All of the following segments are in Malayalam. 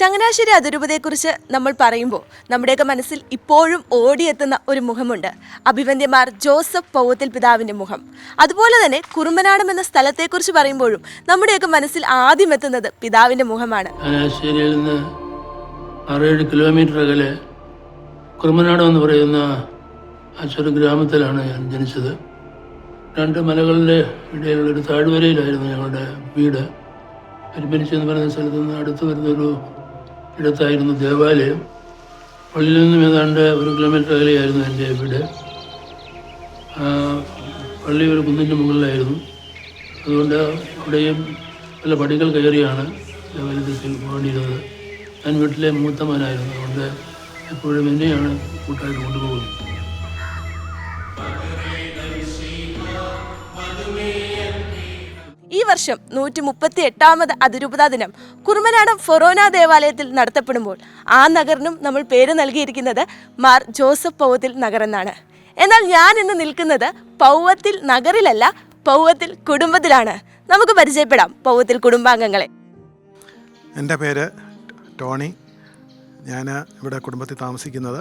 ചങ്ങനാശ്ശേരി അതിരൂപതയെക്കുറിച്ച് നമ്മൾ പറയുമ്പോൾ നമ്മുടെയൊക്കെ മനസ്സിൽ ഇപ്പോഴും ഓടിയെത്തുന്ന ഒരു മുഖമുണ്ട്. അഭിവന്യമാർ ജോസഫ് പൗവത്തിൽ പിതാവിന്റെ മുഖം. അതുപോലെ തന്നെ കുറുമ്പനാടം എന്ന സ്ഥലത്തെക്കുറിച്ച് പറയുമ്പോഴും നമ്മുടെയൊക്കെ മനസ്സിൽ ആദ്യം എത്തുന്നത് പിതാവിന്റെ മുഖമാണ്. ചങ്ങനാശ്ശേരിയിൽ നിന്ന് ആറേഴ് കിലോമീറ്റർ അകലെ കുറുമ്പനാടം എന്ന് പറയുന്ന ആ ചെറു ഗ്രാമത്തിലാണ് ഞാൻ ജനിച്ചത്. രണ്ട് മലകളുടെ ഇടയിലുള്ള ഒരു താഴ്വരയിലായിരുന്നു ഞങ്ങളുടെ വീട്. എന്ന് പറയുന്ന സ്ഥലത്ത് നിന്ന് അടുത്ത് വരുന്നൊരു ഇടത്തായിരുന്നു ദേവാലയം പള്ളിയിൽ നിന്നും ഏതാണ്ട് ഒരു കിലോമീറ്റർ അകലെയായിരുന്നു എന്റെ വീട്. പള്ളി ഒരു കുന്നിന്റെ മുകളിലായിരുന്നു. അതുകൊണ്ട് അവിടെയും പല പടികൾ കയറിയാണ് ദേവാലയത്തിൽ പോകേണ്ടിയിരുന്നത്. ഞാൻ വീട്ടിലെ മൂത്തമാനായിരുന്നു അതുകൊണ്ട് എപ്പോഴും എന്നെയാണ് കൂട്ടായിട്ട് കൊണ്ടുപോകുന്നത്. വർഷം നൂറ്റി മുപ്പത്തി എട്ടാമത് അതിരൂപതാ ദിനം. കുറുമനാടം ഫൊറോന ദേവാലയത്തിൽ നടത്തപ്പെടുമ്പോൾ ആ നഗറിനും നമ്മൾ പേര് നൽകിയിരിക്കുന്നത് മാർ ജോസഫ് പൗവത്തിൽ നഗർ എന്നാണ് എന്നാൽ ഞാൻ ഇന്ന് നിൽക്കുന്നത് പൗവത്തിൽ നഗറിലല്ല പൗവത്തിൽ കുടുംബത്തിലാണ്. നമുക്ക് പരിചയപ്പെടാം പൗവത്തിൽ കുടുംബാംഗങ്ങളെ. എന്റെ പേര് ടോണി. ഞാൻ ഇവിടെ കുടുംബത്തിൽ താമസിക്കുന്നത്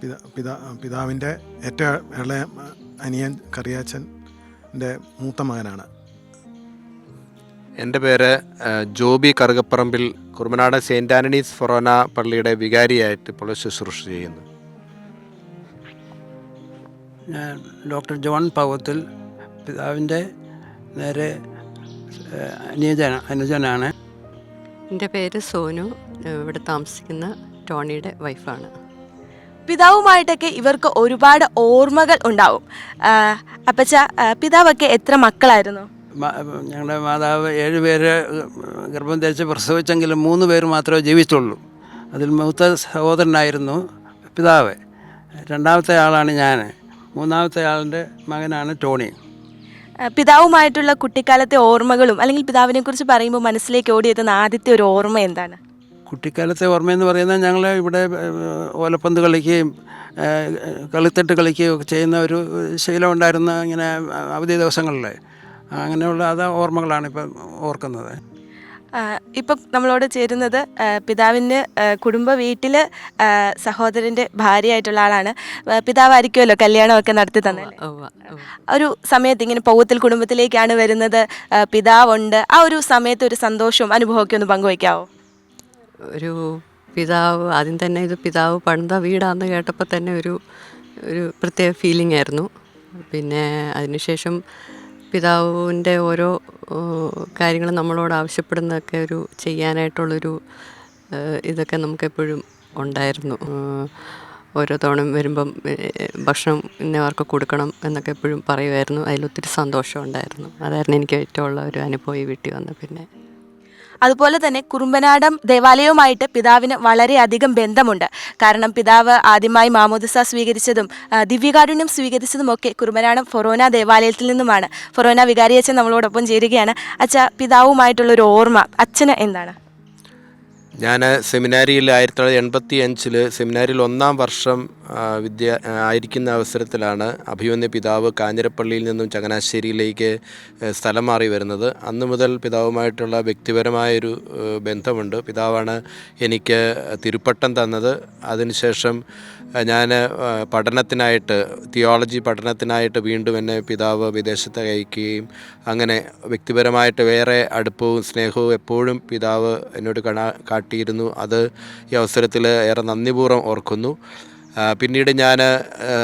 പിതാ പിതാ പിതാവിന്റെ ഏറ്റവും ഇളയ അനിയൻ കറിയാച്ചന്റെ മൂത്ത മകനാണ്. എന്റെ പേര് Joby Karukaparambil Kurumanad saint Antony's forane പള്ളിയുടെ വികാരിയായിട്ട് ഇപ്പോൾ ശുശ്രൂഷ ചെയ്യുന്നു. ഞാൻ ഡോക്ടർ ജോൺ പവത്തിൽ പിതാവിന്റെ നേരെ അനുജന അനുജനാണ്. എന്റെ പേര് സോനു. ഇവിടെ താമസിക്കുന്ന ടോണിയുടെ വൈഫാണ്. പിതാവുമായിട്ടൊക്കെ ഇവർക്ക് ഒരുപാട് ഓർമ്മകൾ ഉണ്ടാവും. അപ്പച്ച പിതാവൊക്കെ എത്ര മക്കളായിരുന്നു? ഞങ്ങളുടെ മാതാവ് ഏഴ് പേര് ഗർഭം ധരിച്ച് പ്രസവിച്ചെങ്കിലും മൂന്ന് പേര് മാത്രമേ ജീവിച്ചുള്ളൂ. അതിൽ മൂത്ത സഹോദരനായിരുന്നു പിതാവ്. രണ്ടാമത്തെ ആളാണ് ഞാൻ. മൂന്നാമത്തെ ആളിന്റെ മകനാണ് ടോണി. പിതാവുമായിട്ടുള്ള കുട്ടിക്കാലത്തെ ഓർമ്മകളും അല്ലെങ്കിൽ പിതാവിനെ കുറിച്ച് പറയുമ്പോൾ മനസ്സിലേക്ക് ഓടിയെത്തുന്ന ആദ്യത്തെ ഒരു ഓർമ്മ എന്താണ്? കുട്ടിക്കാലത്തെ ഓർമ്മയെന്ന് പറയുന്നത് ഞങ്ങൾ ഇവിടെ ഓലപ്പന്ത് കളിക്കുകയും കളിത്തട്ട് കളിക്കുകയും ഒക്കെ ചെയ്യുന്ന ഒരു ശീലം ഉണ്ടായിരുന്ന ഇങ്ങനെ അവധി ദിവസങ്ങളിൽ അങ്ങനെയുള്ള അത് ഓർമ്മകളാണ് ഇപ്പം ഓർക്കുന്നത്. ഇപ്പം നമ്മളോട് ചേരുന്നത് പിതാവിന്റെ പിതാവിന് കുടുംബ വീട്ടിൽ സഹോദരന്റെ ഭാര്യയായിട്ടുള്ള ആളാണ്. പിതാവായിരിക്കുമല്ലോ കല്യാണമൊക്കെ നടത്തി തന്നെ ഉവ്വ, ഉവ്വ. ഒരു സമയത്ത് ഇങ്ങനെ പൗവത്തിൽ കുടുംബത്തിലേക്കാണ് വരുന്നത്. പിതാവുണ്ട്. ആ ഒരു സമയത്ത് ഒരു സന്തോഷവും അനുഭവമൊക്കെ ഒന്ന് പങ്കുവയ്ക്കാവോ? ഒരു പിതാവ് ആദ്യം തന്നെ ഇത് പിതാവ് പണിത വീടാന്ന് കേട്ടപ്പോൾ തന്നെ ഒരു ഒരു പ്രത്യേക ഫീലിംഗ് ആയിരുന്നു. പിന്നെ അതിനുശേഷം പിതാവിന്റെ ഓരോ കാര്യങ്ങൾ നമ്മളോട് ആവശ്യപ്പെടുന്നതൊക്കെ ഒരു ചെയ്യാനായിട്ടുള്ളൊരു ഇതൊക്കെ നമുക്കെപ്പോഴും ഉണ്ടായിരുന്നു. ഓരോ തവണ വരുമ്പം ഭക്ഷണം ഇന്നവർക്ക് കൊടുക്കണം എന്നൊക്കെ എപ്പോഴും പറയുമായിരുന്നു. അതിലൊത്തിരി സന്തോഷം ഉണ്ടായിരുന്നു. അതായിരുന്നു എനിക്ക് ഏറ്റവും ഉള്ള ഒരു അനുഭവം ഈ വീട്ടിൽ വന്ന പിന്നെ. അതുപോലെ തന്നെ കുറുമ്പനാടം ദേവാലയവുമായിട്ട് പിതാവിന് വളരെയധികം ബന്ധമുണ്ട്. കാരണം പിതാവ് ആദ്യമായി മാമോദിസ സ്വീകരിച്ചതും ദിവ്യകാരുണ്യം സ്വീകരിച്ചതും ഒക്കെ കുറുമ്പനാടം ഫൊറോന ദേവാലയത്തിൽ നിന്നുമാണ്. ഫൊറോന വികാരി അച്ഛൻ നമ്മളോടൊപ്പം ചേരുകയാണ്. അച്ഛ പിതാവുമായിട്ടുള്ള ഒരു ഓർമ്മ അച്ഛന് എന്താണ്? ഞാൻ സെമിനാരിയിൽ ആയിരത്തി തൊള്ളായിരത്തി എൺപത്തി അഞ്ചിൽ സെമിനാരിയിൽ ഒന്നാം വർഷം വിദ്യ ആയിരിക്കുന്ന അവസരത്തിലാണ് അഭിമന്യ പിതാവ് കാഞ്ഞിരപ്പള്ളിയിൽ നിന്നും ചങ്ങനാശ്ശേരിയിലേക്ക് സ്ഥലം മാറി വരുന്നത്. അന്ന് മുതൽ പിതാവുമായിട്ടുള്ള വ്യക്തിപരമായൊരു ബന്ധമുണ്ട്. പിതാവാണ് എനിക്ക് തിരുപ്പട്ടം തന്നത്. അതിനുശേഷം ഞാൻ പഠനത്തിനായിട്ട് തിയോളജി പഠനത്തിനായിട്ട് വീണ്ടും എന്നെ പിതാവ് വിദേശത്ത് അയക്കുകയും അങ്ങനെ വ്യക്തിപരമായിട്ട് വേറെ അടുപ്പവും സ്നേഹവും എപ്പോഴും പിതാവ് എന്നോട് കാണാ കാട്ടിയിരുന്നു. അത് ഈ അവസരത്തിൽ ഏറെ നന്ദിപൂർവം ഓർക്കുന്നു. പിന്നീട് ഞാൻ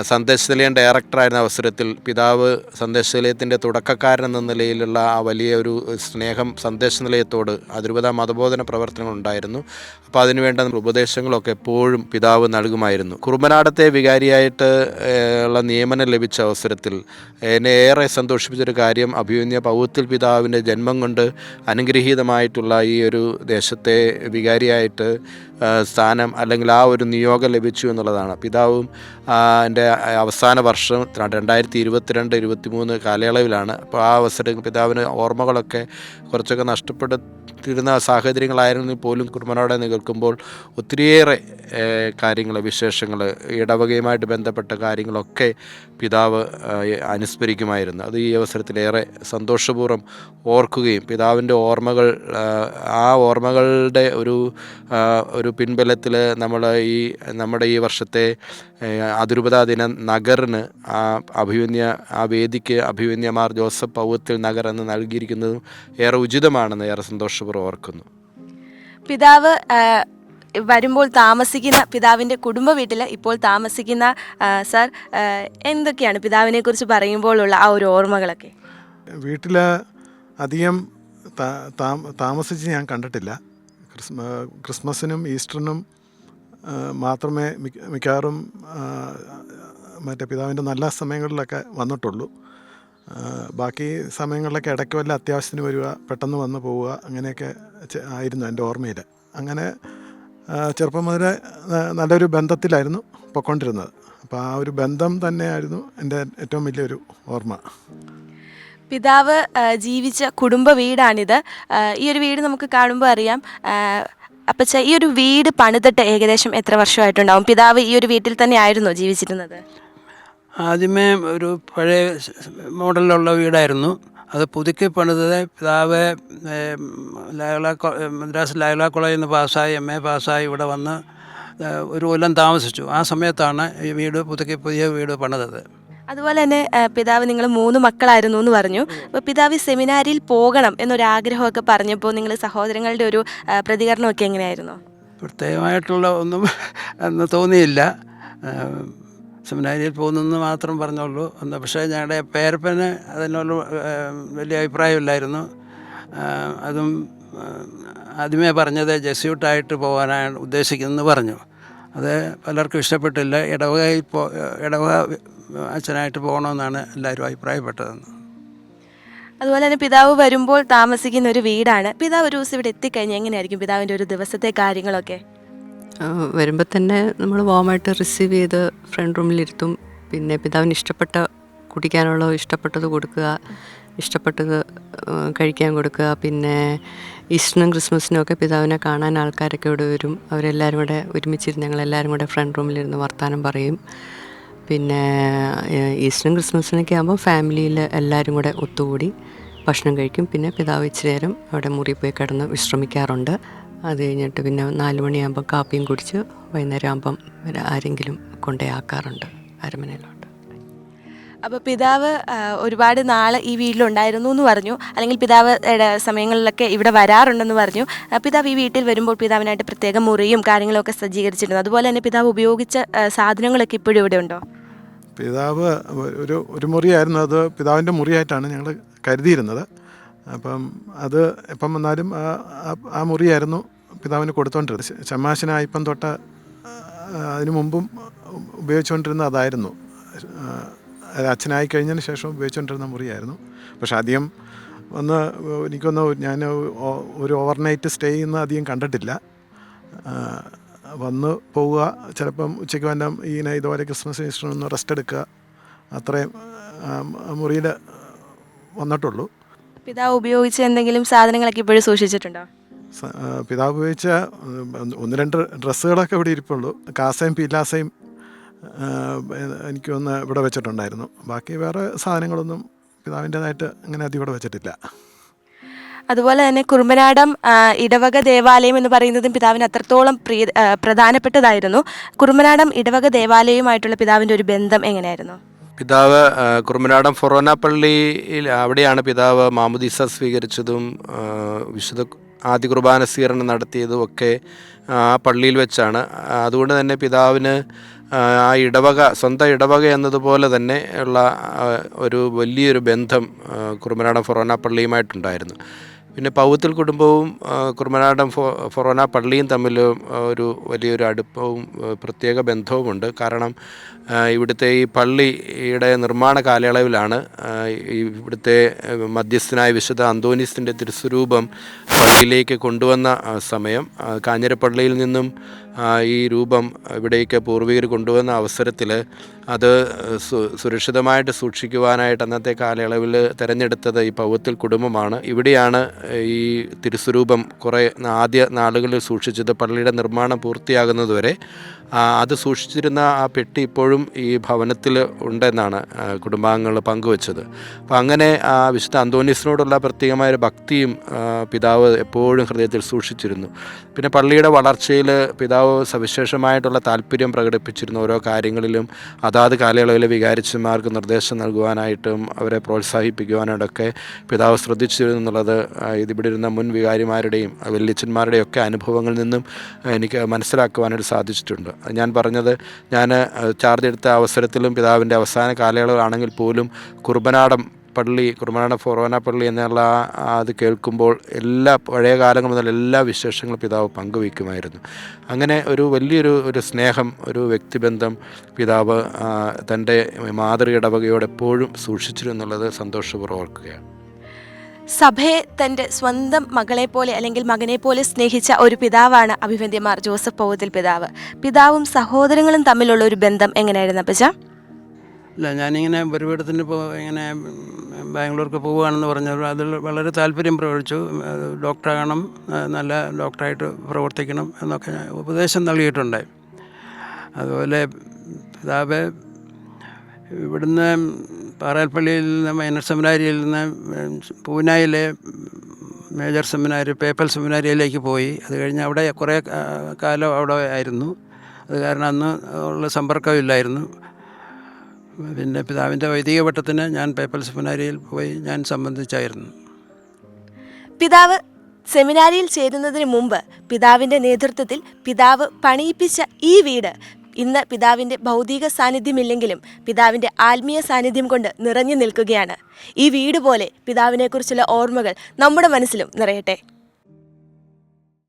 സന്ദേശനിലയം ഡയറക്ടറായിരുന്ന അവസരത്തിൽ പിതാവ് സന്ദേശനിലയത്തിന്റെ തുടക്കക്കാരൻ എന്ന നിലയിലുള്ള ആ വലിയ ഒരു സ്നേഹം സന്ദേശനിലയത്തോട് അതിരൂപത മതബോധന പ്രവർത്തനങ്ങൾ ഉണ്ടായിരുന്നു അപ്പോൾ അതിനുവേണ്ട ഉപദേശങ്ങളൊക്കെ എപ്പോഴും പിതാവ് നൽകുമായിരുന്നു. കുറുമ്പനാടത്തെ വികാരിയായിട്ട് ഉള്ള നിയമനം ലഭിച്ച അവസരത്തിൽ എന്നെ ഏറെ സന്തോഷിപ്പിച്ചൊരു കാര്യം അഭിമന്യ പൗത്തിൽ പിതാവിന്റെ ജന്മം കൊണ്ട് അനുഗ്രഹീതമായിട്ടുള്ള ഈ ഒരു ദേശത്തെ വികാരിയായിട്ട് സ്ഥാനം അല്ലെങ്കിൽ ആ ഒരു നിയോഗം ലഭിച്ചു എന്നുള്ളതാണ്. പിതാവും എന്റെ അവസാന വർഷം രണ്ടായിരത്തി ഇരുപത്തിരണ്ട് ഇരുപത്തി മൂന്ന് കാലയളവിലാണ്. അപ്പോൾ ആ അവസരം പിതാവിന് ഓർമ്മകളൊക്കെ കുറച്ചൊക്കെ നഷ്ടപ്പെട്ട് തീരുന്ന സാഹചര്യങ്ങളായിരുന്നെങ്കിൽ പോലും കുടുംബനോടെ നിൽക്കുമ്പോൾ ഒത്തിരിയേറെ കാര്യങ്ങൾ വിശേഷങ്ങൾ ഇടവകയുമായിട്ട് ബന്ധപ്പെട്ട കാര്യങ്ങളൊക്കെ പിതാവ് അനുസ്മരിക്കുമായിരുന്നു. അത് ഈ അവസരത്തിലേറെ സന്തോഷപൂർവം ഓർക്കുകയും പിതാവിന്റെ ഓർമ്മകൾ ആ, ഓർമ്മകളുടെ ഒരു ഒരു പിൻബലത്തിൽ നമ്മൾ ഈ നമ്മുടെ ഈ വർഷത്തെ അതിരൂപതാ ദിന നഗറിന് ആ അഭിമന്യ ആ വേദിക്ക് അഭിമന്യമാർ ജോസഫ് പൗവത്തിൽ നഗർ എന്ന് നൽകിയിരിക്കുന്നതും ഏറെ ഉചിതമാണെന്ന് ഏറെ സന്തോഷപൂർവം ഓർക്കുന്നു. പിതാവ് വരുമ്പോൾ താമസിക്കുന്ന പിതാവിന്റെ കുടുംബ വീട്ടിൽ ഇപ്പോൾ താമസിക്കുന്ന സർ എന്തൊക്കെയാണ് പിതാവിനെ കുറിച്ച് പറയുമ്പോഴുള്ള ആ ഒരു ഓർമ്മകളൊക്കെ? വീട്ടിൽ അധികം താമസിച്ച് ഞാൻ കണ്ടിട്ടില്ല. ക്രിസ്മ ക്രിസ്മസിനും ഈസ്റ്ററിനും മാത്രമേ മിക്ക- മിക്കവാറും മറ്റേ പിതാവിന്റെ നല്ല സമയങ്ങളിലൊക്കെ വന്നിട്ടുള്ളൂ. ബാക്കി സമയങ്ങളിലൊക്കെ ഇടയ്ക്ക് വല്ല അത്യാവശ്യത്തിന് വരിക പെട്ടെന്ന് വന്ന് പോവുക അങ്ങനെയൊക്കെ ആയിരുന്നു എന്റെ ഓർമ്മയിൽ. അങ്ങനെ ചെറുപ്പം മുതലേ നല്ലൊരു ബന്ധത്തിലായിരുന്നു പൊയ്ക്കൊണ്ടിരുന്നത്. അപ്പോൾ ആ ഒരു ബന്ധം തന്നെയായിരുന്നു എന്റെ ഏറ്റവും വലിയൊരു ഓർമ്മ. പിതാവ് ജീവിച്ച കുടുംബ വീടാണിത്. ഈ ഒരു വീട് നമുക്ക് കാണുമ്പോൾ അറിയാം. അപ്പച്ച ഈ ഒരു വീട് പണിതിട്ട് ഏകദേശം എത്ര വർഷമായിട്ടുണ്ടാവും? പിതാവ് ഈ ഒരു വീട്ടിൽ തന്നെ ആയിരുന്നു ജീവിച്ചിരുന്നത്? ആദ്യമേ ഒരു പഴയ മോഡലിലുള്ള വീടായിരുന്നു. അത് പുതുക്കി പണിതത് പിതാവ് ലയോള മദ്രാസ് ലയോള കോളേജിൽ നിന്ന് പാസ്സായി എം എ പാസ്സായി ഇവിടെ വന്ന് ഒരു കൊല്ലം താമസിച്ചു. ആ സമയത്താണ് ഈ വീട് പുതുക്കി പുതിയ വീട് പണിതത്. അതുപോലെ തന്നെ പിതാവ് നിങ്ങൾ മൂന്ന് മക്കളായിരുന്നു എന്ന് പറഞ്ഞു. അപ്പോൾ പിതാവ് സെമിനാരിയിൽ പോകണം എന്നൊരാഗ്രഹമൊക്കെ പറഞ്ഞപ്പോൾ നിങ്ങൾ സഹോദരങ്ങളുടെ ഒരു പ്രതികരണമൊക്കെ എങ്ങനെയായിരുന്നു? പ്രത്യേകമായിട്ടുള്ള ഒന്നും എന്ന് തോന്നിയില്ല. സെമിനാരിയിൽ പോകുന്നെന്ന് മാത്രം പറഞ്ഞുള്ളൂ. എന്ന് പക്ഷേ ഞങ്ങളുടെ പേരപ്പന് അതിനോട് ആ, വലിയ അഭിപ്രായമില്ലായിരുന്നു. അതും ആദ്യമേ പറഞ്ഞത് ജസ്യൂട്ടായിട്ട് പോകാനാണ് ഉദ്ദേശിക്കുന്നതെന്ന് പറഞ്ഞു. അത് പലർക്കും ഇഷ്ടപ്പെട്ടില്ല. ഇടവകയിൽ പോ ഇടവ അച്ഛനായിട്ട് പോകണമെന്നാണ് എല്ലാവരും അഭിപ്രായപ്പെട്ടതെന്ന്. അതുപോലെ തന്നെ പിതാവ് വരുമ്പോൾ താമസിക്കുന്ന ഒരു വീടാണ്. പിതാവ് ഒരു ദിവസം ഇവിടെ എത്തിക്കഴിഞ്ഞാൽ എങ്ങനെയായിരിക്കും? പിതാവിന്റെ ഒരു ദിവസത്തെ കാര്യങ്ങളൊക്കെ? വരുമ്പോൾ തന്നെ നമ്മൾ വാമായിട്ട് റിസീവ് ചെയ്ത് ഫ്രണ്ട് റൂമിലിരുത്തും പിന്നെ പിതാവിന് ഇഷ്ടപ്പെട്ട കുടിക്കാനുള്ള ഇഷ്ടപ്പെട്ടത് കൊടുക്കുക ഇഷ്ടപ്പെട്ടത് കഴിക്കാൻ കൊടുക്കുക. പിന്നെ ഈസ്റ്ററിനും ക്രിസ്മസിനും ഒക്കെ പിതാവിനെ കാണാൻ ആൾക്കാരൊക്കെ ഇവിടെ വരും. അവരെല്ലാവരും കൂടെ ഒരുമിച്ചിരുന്ന് ഞങ്ങളെല്ലാവരും കൂടെ ഫ്രണ്ട് റൂമിലിരുന്ന് വർത്തമാനം പറയും. പിന്നെ ഈസ്റ്ററിനും ഈസ്റ്ററും ക്രിസ്മസിനൊക്കെ ആകുമ്പോൾ ഫാമിലിയിൽ എല്ലാവരും കൂടെ ഒത്തുകൂടി ഭക്ഷണം കഴിക്കും. പിന്നെ പിതാവ് ഇച്ചിരി നേരം അവിടെ മുറി പോയി കിടന്ന് വിശ്രമിക്കാറുണ്ട്. അത് കഴിഞ്ഞിട്ട് പിന്നെ നാല് മണിയാകുമ്പോൾ കാപ്പിയും കുടിച്ച് വൈകുന്നേരം ആകുമ്പം പിന്നെ ആരെങ്കിലും ആക്കാറുണ്ട് അരമനയിലോട്ട്. അപ്പോൾ പിതാവ് ഒരുപാട് നാൾ ഈ വീട്ടിലുണ്ടായിരുന്നു എന്ന് പറഞ്ഞു. അല്ലെങ്കിൽ പിതാവ് സമയങ്ങളിലൊക്കെ ഇവിടെ വരാറുണ്ടെന്ന് പറഞ്ഞു. പിതാവ് ഈ വീട്ടിൽ വരുമ്പോൾ പിതാവിനായിട്ട് പ്രത്യേക മുറിയും കാര്യങ്ങളൊക്കെ സജ്ജീകരിച്ചിരുന്നു അതുപോലെ തന്നെ പിതാവ് ഉപയോഗിച്ച സാധനങ്ങളൊക്കെ ഇപ്പോഴും ഇവിടെ ഉണ്ടോ? പിതാവ് ഒരു ഒരു മുറിയായിരുന്നു. അത് പിതാവിന്റെ മുറിയായിട്ടാണ് ഞങ്ങൾ കരുതിയിരുന്നത്. അപ്പം അത് എപ്പം വന്നാലും ആ മുറിയായിരുന്നു പിതാവിന് കൊടുത്തോണ്ടിരുന്നത്. ചമ്മാശനായിപ്പം തൊട്ട് അതിനു മുമ്പും ഉപയോഗിച്ചുകൊണ്ടിരുന്ന അതായിരുന്നു. അച്ഛനായി കഴിഞ്ഞതിന് ശേഷം ഉപയോഗിച്ചുകൊണ്ടിരുന്ന മുറിയായിരുന്നു. പക്ഷെ അധികം വന്ന് എനിക്കൊന്ന് ഞാൻ ഒരു ഓവർനൈറ്റ് സ്റ്റേ ചെയ്യുന്ന അധികം കണ്ടിട്ടില്ല. വന്ന് പോവുക ചിലപ്പം ഉച്ചയ്ക്ക് വന്ന ഇങ്ങനെ ഇതുപോലെ ക്രിസ്മസ് ഈസ്റ്റർ ഒന്ന് റെസ്റ്റ് എടുക്കുക അത്രയും മുറിയിൽ വന്നിട്ടുള്ളൂ. പിതാവ് ഉപയോഗിച്ച എന്തെങ്കിലും സാധനങ്ങളൊക്കെ ഇപ്പോഴും സൂക്ഷിച്ചിട്ടുണ്ടോ? പിതാവ് ഉപയോഗിച്ച ഒന്ന് രണ്ട് ഡ്രസ്സുകളൊക്കെ ഇവിടെ ഇരിപ്പുള്ളൂ. കാസയും പീലാസയും എനിക്കൊന്ന് ഇവിടെ വെച്ചിട്ടുണ്ടായിരുന്നു. ബാക്കി വേറെ സാധനങ്ങളൊന്നും പിതാവിന്റെതായിട്ട് അങ്ങനെ അധികം ഇവിടെ വെച്ചിട്ടില്ല. അതുപോലെ തന്നെ കുറുമ്പനാടം ഇടവക ദേവാലയം എന്ന് പറയുന്നതും പിതാവിന് അത്രത്തോളം പ്രിയ പ്രധാനപ്പെട്ടതായിരുന്നു. കുറുമ്പനാടം ഇടവക ദേവാലയവുമായിട്ടുള്ള പിതാവിന്റെ ഒരു ബന്ധം എങ്ങനെയായിരുന്നു? പിതാവ് കുറുമനാടം കുറുമനാടൻ ഫൊറോന പള്ളിയിൽ അവിടെയാണ് പിതാവ് മാമുദീസ സ്വീകരിച്ചതും വിശുദ്ധ ആദ്യ കുർബാന സ്വീകരണം നടത്തിയതും ഒക്കെ ആ പള്ളിയിൽ വെച്ചാണ്. അതുകൊണ്ട് തന്നെ പിതാവിന് ആ, ഇടവക സ്വന്തം ഇടവക എന്നതുപോലെ തന്നെ ഉള്ള ഒരു വലിയൊരു ബന്ധം കുറുമനാടം ഫൊറോന പള്ളിയുമായിട്ടുണ്ടായിരുന്നു പിന്നെ പൗത്തിൽ കുടുംബവും കുറുമനാടൻ ഫൊറോന പള്ളിയും തമ്മിൽ ഒരു വലിയൊരു അടുപ്പവും പ്രത്യേക ബന്ധവുമുണ്ട്. കാരണം ഇവിടുത്തെ ഈ പള്ളിയുടെ നിർമ്മാണ കാലയളവിലാണ് ഇവിടുത്തെ മധ്യസ്ഥനായ വിശുദ്ധ അന്തോനിസിന്റെ തിരുസ്വരൂപം പള്ളിയിലേക്ക് കൊണ്ടുവന്ന സമയം. കാഞ്ഞിരപ്പള്ളിയിൽ നിന്നും ഈ രൂപം ഇവിടേക്ക് പൂർവികർ കൊണ്ടുവന്ന അവസരത്തിൽ അത് സുരക്ഷിതമായിട്ട് സൂക്ഷിക്കുവാനായിട്ട് അന്നത്തെ കാലയളവിൽ തിരഞ്ഞെടുത്തത് ഈ പൗവത്തിൽ കുടുംബമാണ്. ഇവിടെയാണ് ഈ തിരുസ്വരൂപം കുറേ ആദ്യ നാളുകളിൽ സൂക്ഷിച്ചത്. പള്ളിയുടെ നിർമ്മാണം പൂർത്തിയാകുന്നതുവരെ അത് സൂക്ഷിച്ചിരുന്ന ആ പെട്ടി ഇപ്പോഴും ഈ ഭവനത്തിൽ ഉണ്ടെന്നാണ് കുടുംബാംഗങ്ങൾ പങ്കുവച്ചത്. അപ്പം അങ്ങനെ ആ വിശുദ്ധ അന്തോണീസിനോടുള്ള പ്രത്യേകമായൊരു ഭക്തിയും പിതാവ് എപ്പോഴും ഹൃദയത്തിൽ സൂക്ഷിച്ചിരുന്നു. പിന്നെ പള്ളിയുടെ വളർച്ചയിൽ പിതാവ് സവിശേഷമായിട്ടുള്ള താല്പര്യം പ്രകടിപ്പിച്ചിരുന്നു ഓരോ കാര്യങ്ങളിലും അതാത് കാലയളവിലെ വികാരിച്ചന്മാർക്ക് നിർദ്ദേശം നൽകുവാനായിട്ടും അവരെ പ്രോത്സാഹിപ്പിക്കുവാനായിട്ടൊക്കെ പിതാവ് ശ്രദ്ധിച്ചിരുന്നു എന്നുള്ളത് ഇതിവിടെ ഇരുന്ന മുൻ വികാരിമാരുടെയും വല്യച്ഛന്മാരുടെയും ഒക്കെ അനുഭവങ്ങളിൽ നിന്നും എനിക്ക് മനസ്സിലാക്കുവാനായിട്ട് സാധിച്ചിട്ടുണ്ട്. ഞാൻ പറഞ്ഞത് ഞാൻ ചാർജ് എടുത്ത അവസരത്തിലും പിതാവിന്റെ അവസാന കാലയളവിലാണെങ്കിൽ പോലും കുർബനാടം പള്ളി കുർബനാട ഫൊറോന പള്ളി എന്നുള്ള അത് കേൾക്കുമ്പോൾ എല്ലാ പഴയ കാലങ്ങൾ മുതൽ എല്ലാ വിശേഷങ്ങളും പിതാവ് പങ്കുവയ്ക്കുമായിരുന്നു. അങ്ങനെ ഒരു വലിയൊരു ഒരു സ്നേഹം ഒരു വ്യക്തിബന്ധം പിതാവ് തന്റെ മാതൃ ഇടവകയോട് എപ്പോഴും സൂക്ഷിച്ചിരുന്നുള്ളത് സന്തോഷപൂർവം ഓർക്കുകയാണ്. സഭയെ തന്റെ സ്വന്തം മകളെ പോലെ അല്ലെങ്കിൽ മകനെ പോലെ സ്നേഹിച്ച ഒരു പിതാവാണ് അഭിവന്ദ്യമാർ ജോസഫ് പൗതിൽ പിതാവ്. പിതാവും സഹോദരങ്ങളും തമ്മിലുള്ള ഒരു ബന്ധം എങ്ങനെയായിരുന്നു അപ്പച്ച? ഇല്ല ഞാനിങ്ങനെ പരിപാടത്തിന് ഇപ്പോൾ ഇങ്ങനെ ബാംഗ്ലൂർക്ക് പോവുകയാണെന്ന് പറഞ്ഞപ്പോൾ അതിൽ വളരെ താല്പര്യം പ്രകടിച്ചു ഡോക്ടറാകണം നല്ല ഡോക്ടറായിട്ട് പ്രവർത്തിക്കണം എന്നൊക്കെ ഉപദേശം നൽകിയിട്ടുണ്ട് അതുപോലെ പിതാവ് ഇവിടുന്ന് പാറാൽപ്പള്ളിയിൽ നിന്ന് മൈനർ സെമിനാരിയിൽ നിന്ന് പൂനായിലെ മേജർ സെമിനാരി പേപ്പൽ സെമിനാരിയിലേക്ക് പോയി. അത് കഴിഞ്ഞ് അവിടെ കുറേ കാലം അവിടെ ആയിരുന്നു. അത് കാരണം അന്ന് ഉള്ള സമ്പർക്കമില്ലായിരുന്നു പിന്നെ പിതാവിന്റെ വൈദിക വട്ടത്തിന് ഞാൻ പേപ്പൽ സെമിനാരിയിൽ പോയി ഞാൻ സംബന്ധിച്ചായിരുന്നു. പിതാവ് സെമിനാരിയിൽ ചേരുന്നതിന് മുമ്പ് പിതാവിന്റെ നേതൃത്വത്തിൽ പിതാവ് പണിയിപ്പിച്ച ഈ വീട് ഇന്ന് പിതാവിന്റെ ഭൗതിക സാന്നിധ്യമില്ലെങ്കിലും പിതാവിന്റെ ആത്മീയ സാന്നിധ്യം കൊണ്ട് നിറഞ്ഞു നിൽക്കുകയാണ്. ഈ വീട് പോലെ പിതാവിനെക്കുറിച്ചുള്ള ഓർമ്മകൾ നമ്മുടെ മനസ്സിലും നിറയട്ടെ.